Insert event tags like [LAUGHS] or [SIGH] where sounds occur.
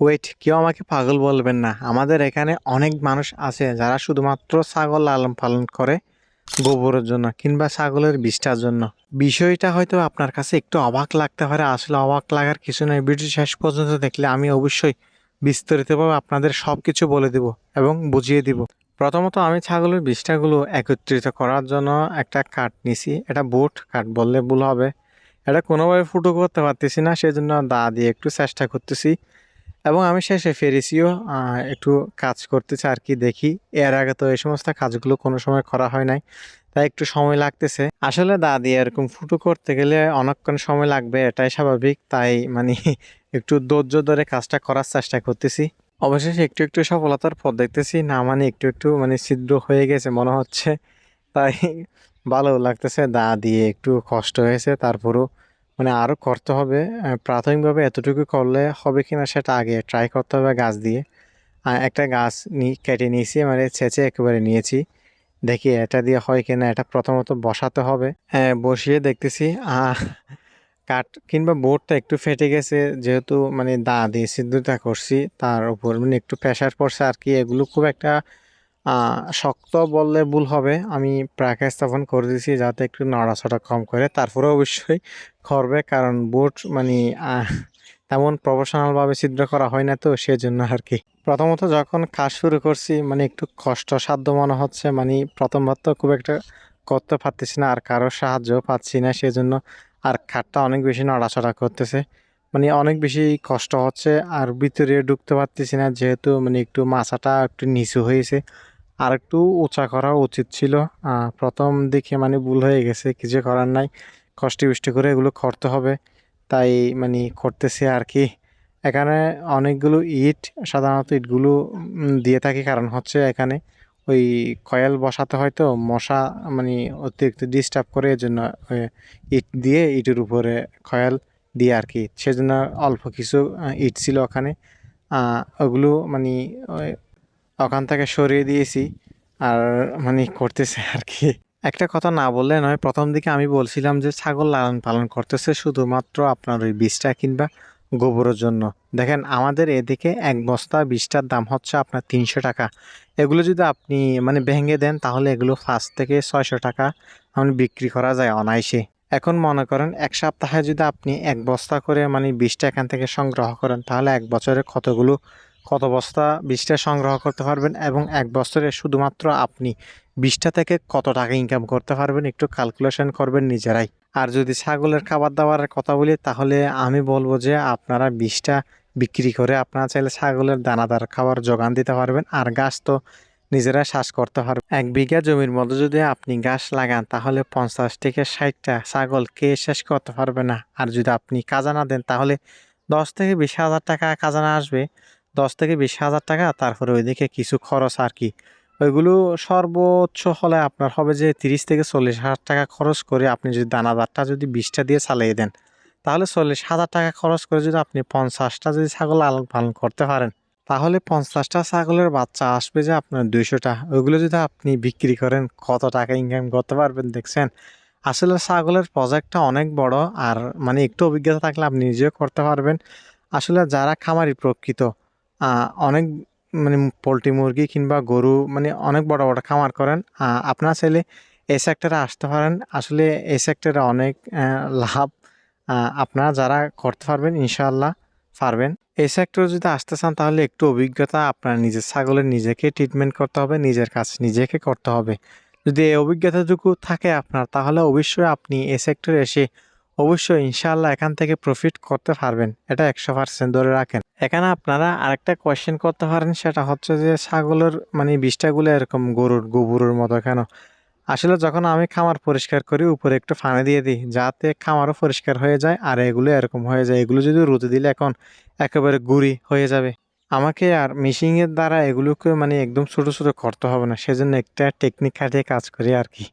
Wait কেউ আমাকে পাগল বলবেন না। আমাদের এখানে অনেক মানুষ আছে যারা শুধুমাত্র ছাগল লালন পালন করে গোবরের জন্য কিংবা ছাগলের বিষ্ঠার জন্য। বিষয়টা হয়তো আপনার কাছে একটু অবাক লাগতে পারে। আসলে অবাক লাগার কিছু নয় ভিডিও শেষ পর্যন্ত দেখলে আমি অবশ্যই বিস্তারিতভাবে আপনাদের সব কিছু বলে দিব এবং বুঝিয়ে দিব। প্রথমত আমি ছাগলের বিষ্ঠাগুলো একত্রিত করার জন্য একটা কাঠ নিছি। এটা বোট, কাঠ বললে ভুল হবে। এটা কোনোভাবে ফুটো করতে পারতেছি না, সেজন্য দা দিয়ে একটু চেষ্টা করতেছি। এবং আমি শেষে ফেরেছিও একটু কাজ করতেছি আর কি দেখি। এর আগে তো এই সমস্ত কাজগুলো কোনো সময় করা হয় নাই, তাই একটু সময় লাগতেছে। আসলে দা দিয়ে এরকম ফুটো করতে গেলে অনেকক্ষণ সময় লাগবে, এটাই স্বাভাবিক, তাই মানে [LAUGHS] একটু ধৈর্য ধরে কাজটা করার চেষ্টা করতেছি। অবশেষে একটু একটু সফলতার পথ দেখতেছি, না মানে একটু একটু মানে ছিদ্র হয়ে গেছে মনে হচ্ছে, তাই [LAUGHS] ভালো লাগতেছে। দা দিয়ে একটু কষ্ট হয়েছে, তারপরও মানে আরও করতে হবে প্রাথমিকভাবে এতটুকু করলে হবে কি না সেটা আগে ট্রাই করতে হবে গাছ দিয়ে। একটা গাছ নি, কেটে নিয়েছি মানে ছেঁচে একেবারে নিয়েছি। দেখি এটা দিয়ে হয় কি না এটা প্রথমত বসাতে হবে। হ্যাঁ বসিয়ে দেখতেছি কাঠ কিংবা বোর্ডটা একটু ফেটে গেছে, যেহেতু মানে দা দিয়ে সিদ্ধটা করছি, তার উপর মানে একটু প্রেশার পড়ছে আর কি। এগুলো খুব একটা শক্ত বললে ভুল হবে। আমি প্রাক স্থাপন করে দিয়েছি যাতে একটু নড়াচড়া কম করে। তারপরে অবশ্যই করবে কারণ বোট মানে তেমন প্রফেশনালভাবে ছিদ্র করা হয় না তো সেজন্য আর কি প্রথমত যখন কাজ শুরু করছি মানে একটু কষ্টসাধ্য মনে হচ্ছে। মানে প্রথমবার তো খুব একটা করতে পারতেছি না, আর কারোর সাহায্যও পাচ্ছি না সেজন্য আর খাটটা অনেক বেশি নড়াচড়া করতেছে। মানে অনেক বেশি কষ্ট হচ্ছে, আর ভিতরে ঢুকতে পারতেছি না যেহেতু মানে একটু মাথাটা একটু নিচু হয়েছে। আর একটু উঁচা করা উচিত ছিল। প্রথম দিকে মানে ভুল হয়ে গেছে কিছু করার নাই। কষ্টে বৃষ্টি করে এগুলো করতে হবে। তাই মানে করতেছি আর কি। এখানে অনেকগুলো ইট, সাধারণত ইটগুলো দিয়ে থাকি। কারণ হচ্ছে এখানে ওই কয়েল বসাতে হয়তো মশা মানে অতিরিক্ত ডিস্টার্ব করে এই জন্য ইট দিয়ে ইটের উপরে কয়েল দিয়ে আর কি। সেজন্য অল্প কিছু ইট ছিল ওখানে। ওগুলো মানে ওখান থেকে সরিয়ে দিয়েছি আর মানে করতেছে আর কি। একটা কথা না বললে নয়, প্রথম দিকে আমি বলছিলাম যে ছাগল লালন পালন করতেছে শুধুমাত্র আপনার ওই বীজটা কিংবা গোবরের জন্য। দেখেন, আমাদের এদিকে এক বস্তা বীজটার দাম হচ্ছে আপনার তিনশো টাকা। এগুলো যদি আপনি মানে ভেঙে দেন, তাহলে এগুলো পাঁচ থেকে ছয়শো টাকা মানে বিক্রি করা যায় অনায়াসে। এখন মনে করেন, এক সপ্তাহে যদি আপনি এক বস্তা করে মানে বীজটা এখান থেকে সংগ্রহ করেন, তাহলে এক বছরে কতগুলো কত বস্তা বীজটা সংগ্রহ করতে পারবেন এবং এক বছরে শুধুমাত্র আপনি বীজটা থেকে কত টাকা ইনকাম করতে পারবেন একটু ক্যালকুলেশন করবেন নিজেরাই। আর যদি ছাগলের খাবার দাবারের কথা বলি, তাহলে আমি বলব যে আপনারা বীজটা বিক্রি করে আপনারা চাইলে ছাগলের দানাদার খাবার যোগান দিতে পারবেন আর গাছ তো নিজেরা শ্বাস করতে পারবেন এক বিঘা জমির মধ্যে যদি আপনি গাছ লাগান, তাহলে পঞ্চাশ থেকে ষাটটা ছাগল কে শেষ করতে পারবে না? আর যদি আপনি কাজানা দেন, তাহলে দশ থেকে বিশ হাজার টাকা কাজানা আসবে। দশ থেকে বিশ হাজার টাকা, তারপরে ওইদিকে কিছু খরচ আর কি। ওইগুলো সর্বোচ্চ হলে আপনার হবে যে তিরিশ থেকে চল্লিশ হাজার টাকা খরচ করে আপনি যদি দানাদারটা যদি বিশটা দিয়ে চালিয়ে দেন, তাহলে চল্লিশ হাজার টাকা খরচ করে যদি আপনি পঞ্চাশটা যদি ছাগল লালন পালন করতে পারেন, তাহলে পঞ্চাশটা ছাগলের বাচ্চা আসবে যে আপনার দুইশোটা। ওইগুলো যদি আপনি বিক্রি করেন, কত টাকা ইনকাম করতে পারবেন দেখছেন? আসলে ছাগলের প্রজেক্টটা অনেক বড় আর মানে একটু অভিজ্ঞতা থাকলে আপনি নিজেও করতে পারবেন। আসলে যারা খামারি প্রকৃত অনেক মানে পোলট্রি মুরগি কিংবা গরু মানে অনেক বড় বড় খামার করেন। আপনার চাইলে এই সেক্টরে আসতে পারেন। আসলে এই সেক্টরে অনেক লাভ আপনারা যারা করতে পারবেন, ইনশাআল্লাহ পারবেন। এই সেক্টরে যদি আসতে চান, তাহলে একটু অভিজ্ঞতা আপনার নিজের ছাগলের নিজেকে ট্রিটমেন্ট করতে হবে, নিজের কাজ নিজেকে করতে হবে। যদি এই অভিজ্ঞতাটুকু থাকে আপনার, তাহলে অবশ্যই আপনি এই সেক্টরে এসে অবশ্যই ইনশাআল্লাহ এখান থেকে প্রফিট করতে পারবেন। এটা একশো পার্সেন্ট ধরে রাখেন। এখানে আপনারা আরেকটা কোয়েশ্চেন করতে পারেন, সেটা হচ্ছে যে ছাগলের মানে বিষটাগুলো এরকম গরুর, গোবরের মতো কেন? আসলে যখন আমি খামার পরিষ্কার করি, উপরে একটু পানি দিয়ে দিই, যাতে খামারও পরিষ্কার হয়ে যায় আর এগুলো এরকম হয়ে যায়। এগুলো যদি রোদে দিলে এখন একেবারে গুঁড়ি হয়ে যাবে। আমাকে আর মেশিনের দ্বারা এগুলোকে মানে একদম ছোটো ছোটো করতে হবে না। সেজন্য একটা টেকনিক খাটিয়ে কাজ করি আর কি।